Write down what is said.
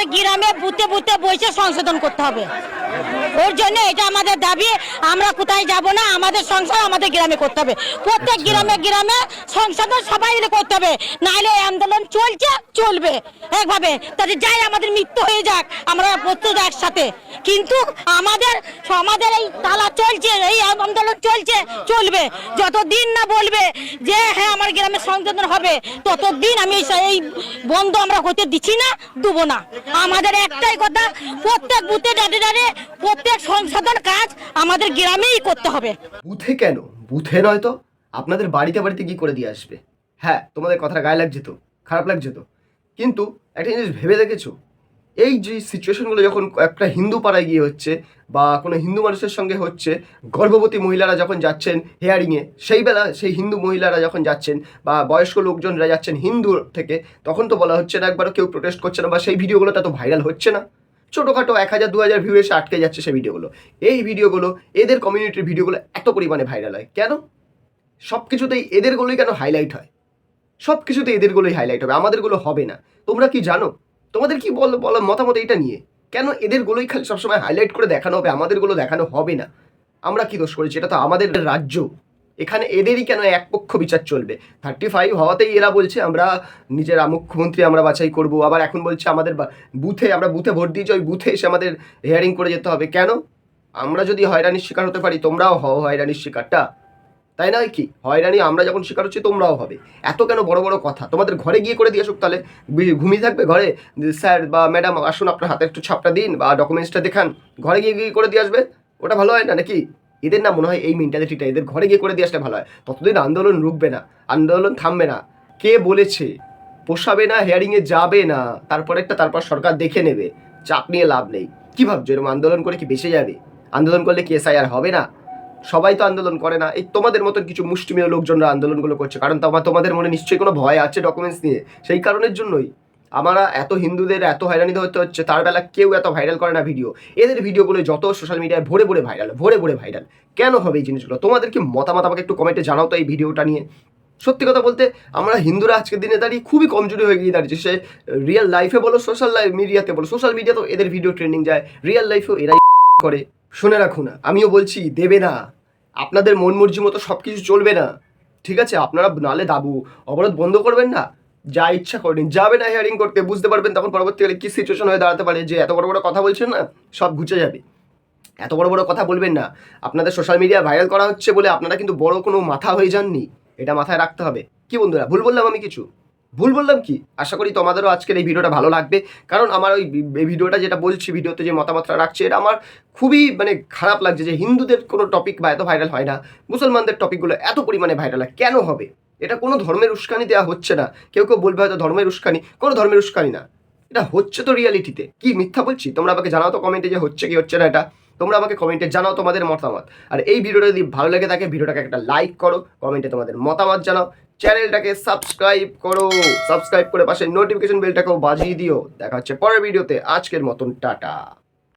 আমাদের গ্রামে বুতে বুতে বসে সংশোধন করতে হবে। ওর জন্য এটা আমাদের দাবি আমরা কোথায় যাব না আমাদের সংসার আমাদের গ্রামে করতে হবে। প্রত্যেক গ্রামে গ্রামে সংশোধন সবাই করতে হবে নাহলে এই আন্দোলন চলছে চলবে। একভাবে তাতে যাই আমাদের মৃত্যু হয়ে যাক আমরা প্রত্যেক একসাথে। কিন্তু আমাদের আমাদের এই তালা চলছে এই আন্দোলন চলছে চলবে। যতদিন না বলবে যে হ্যাঁ আমার গ্রামে সংশোধন হবে ততদিন আমি এই- এই বন্ধ আমরা হতে দিচ্ছি না দেবো না। আমাদের একটাই কথা, প্রত্যেক বুথে ডাটে ডাটে প্রত্যেক সংশোধন কাজ আমাদের গ্রামেই করতে হবে। বুথে কেন? বুথে নয় তো? আপনাদের বাড়িতে বাড়িতে কি করে দিয়ে আসবে? হ্যাঁ তোমাদের কথাটা গায়ে লাগছে তো, খারাপ লাগছে তো। কিন্তু একটা জিনিস ভেবে দেখেছ এই যে সিচুয়েশনগুলো যখন একটা হিন্দু পাড়ায় গিয়ে হচ্ছে বা কোনো হিন্দু মানুষের সঙ্গে হচ্ছে, গর্ভবতী মহিলারা যখন যাচ্ছেন হেয়ারিংয়ে সেই বেলা সেই হিন্দু মহিলারা যখন যাচ্ছেন বা বয়স্ক লোকজনরা যাচ্ছেন হিন্দু থেকে, তখন তো বলা হচ্ছে না একবারও কেউ প্রোটেস্ট করছে না বা সেই ভিডিওগুলো তো ভাইরাল হচ্ছে না। ছোটোখাটো এক হাজার, দু হাজার ভিউ এসে আটকে যাচ্ছে সেই ভিডিওগুলো। এই ভিডিওগুলো, এদের কমিউনিটির ভিডিওগুলো এত পরিমাণে ভাইরাল হয়। কেন? সব কিছুতেই এদেরগুলোই কেন হাইলাইট হয়? সব কিছুতে এদেরগুলোই হাইলাইট হবে। আমাদেরগুলো হবে না। তোমরা কি জানো? তোমাদের কি বল, বলো, মতামত এটা নিয়ে? কেন এদের এদেরগুলোই খালি সবসময় হাইলাইট করে দেখানো হবে আমাদেরগুলো দেখানো হবে না? আমরা কি দোষ করেছি? এটা তো আমাদের রাজ্য। এখানে এদেরই কেন এক পক্ষ বিচার চলবে? থার্টি ফাইভ হওয়াতেই এরা বলছে, আমরা নিজেরা মুখ্যমন্ত্রী আমরা বাছাই করব। আবার এখন বলছে, আমাদের বুথে, আমরা বুথে ভোট দিয়েছি, ওই বুথে এসে আমাদের হেয়ারিং করে যেতে হবে। কেন? আমরা যদি হয়রানির শিকার হতে পারি, তোমরাও হও হয়রানির শিকারটা। তাই নয় কি? হয়রানি আমরা যখন শিকার হচ্ছি, তোমরাও হবে। এত কেন বড় বড় কথা? তোমাদের ঘরে গিয়ে করে দিয়ে আসুক তাহলে। ঘুমিয়ে থাকবে ঘরে? স্যার বা ম্যাডাম, আসুন আপনার হাতে একটু ছাপটা দিন বা ডকুমেন্টসটা দেখান। ঘরে গিয়ে গিয়ে করে দিয়ে আসবে? ওটা ভালো হয় না নাকি? এদের না মনে হয় এই মেন্টালিটিটা এদের ঘরে গিয়ে করে দিয়ে আসলে ভালো হয়। ততদিন আন্দোলন রুকবে না, আন্দোলন থামবে না। কে বলেছে? পোষাবে না হেয়ারিংয়ে যাবে না। তারপর তারপরেরটা তারপর সরকার দেখে নেবে। চাপ নিয়ে লাভ নেই। কী ভাবছ? এরকম আন্দোলন করে কি বেঁচে যাবে? আন্দোলন করলে কি এসআইআর হবে না? সবাই তো আন্দোলন করে না। এই তোমাদের মতন কিছু মুষ্টিমেয় লোকজনরা আন্দোলনগুলো করছে। কারণ তোমার তোমাদের মনে নিশ্চয়ই কোনো ভয় আছে ডকুমেন্টস নিয়ে। সেই কারণের জন্যই আমরা এত হিন্দুদের এত হয়রানি হতে হচ্ছে, তার বেলা কেউ এত ভাইরাল করে না ভিডিও এদের ভিডিওগুলো যত সোশ্যাল মিডিয়ায় ভরে ভরে ভাইরাল ভরে ভরে ভাইরাল কেন হবে এই জিনিসগুলো? তোমাদের কি মতামত? আমাকে একটু কমেন্টে জানাও তো এই ভিডিওটা নিয়ে। সত্যি কথা বলতে, আমরা হিন্দুরা আজকের দিনে দাঁড়িয়ে খুবই কমজোরি হয়ে গিয়ে দাঁড়িয়েছে। সে রিয়েল লাইফে বলো সোশ্যাল মিডিয়াতে বলো সোশ্যাল মিডিয়াতেও এদের ভিডিও ট্রেন্ডিং যায়। রিয়েল লাইফেও এরাই করে। শুনে রাখুন, আমিও বলছি, দেবে না। আপনাদের মন মর্জি মতো সব কিছু চলবে না। ঠিক আছে, আপনারা নালে দাবু, অবরোধ বন্ধ করবেন না। যা ইচ্ছা করেন যাবে না হিয়ারিং করতে, বুঝতে পারবেন তখন পরবর্তীকালে কি সিচুয়েশন হয়ে দাঁড়াতে পারে, যে এত বড় বড় কথা বলছেন না, সব ঘুচে যাবে। এত বড় বড় কথা বলবেন না। আপনাদের সোশ্যাল মিডিয়া ভাইরাল করা হচ্ছে বলে আপনারা কিন্তু বড় কোনো মাথা হয়ে যাননি। এটা মাথায় রাখতে হবে। কি বন্ধুরা, ভুল বললাম আমি কিছু? ভুল বললাম কি? আশা করি তোমাদেরও আজকের এই ভিডিওটা ভালো লাগবে। কারণ আমার ওই ভিডিওটা যেটা বলছি, ভিডিওতে যে মতামতটা রাখছে, এটা আমার খুবই মানে খারাপ লাগছে যে হিন্দুদের কোনো টপিক বা এত ভাইরাল হয় না। মুসলমানদের টপিকগুলো এত পরিমাণে ভাইরাল হয়, কেন হবে? এটা কোনো ধর্মের উস্কানি দেওয়া হচ্ছে না। কেউ কেউ বলবে হয়তো ধর্মের উস্কানি, কোনো ধর্মের উস্কানি না। এটা হচ্ছে তো রিয়ালিটিতে কি মিথ্যা বলছি? তোমরা আমাকে জানাও তো কমেন্টে যে হচ্ছে কি হচ্ছে না এটা। তোমরা আমাকে কমেন্টে জানাও তোমাদের মতামত। আর এই ভিডিওটা যদি ভালো লেগে থাকে, ভিডিওটাকে একটা লাইক করো কমেন্টে তোমাদের মতামত জানাও। চ্যানেলটাকে সাবস্ক্রাইব করো। সাবস্ক্রাইব করে পাশে নোটিফিকেশন বেলটাকেও বাজিয়ে দিও। দেখা হচ্ছে পরের ভিডিওতে আজকের মতন, টাটা।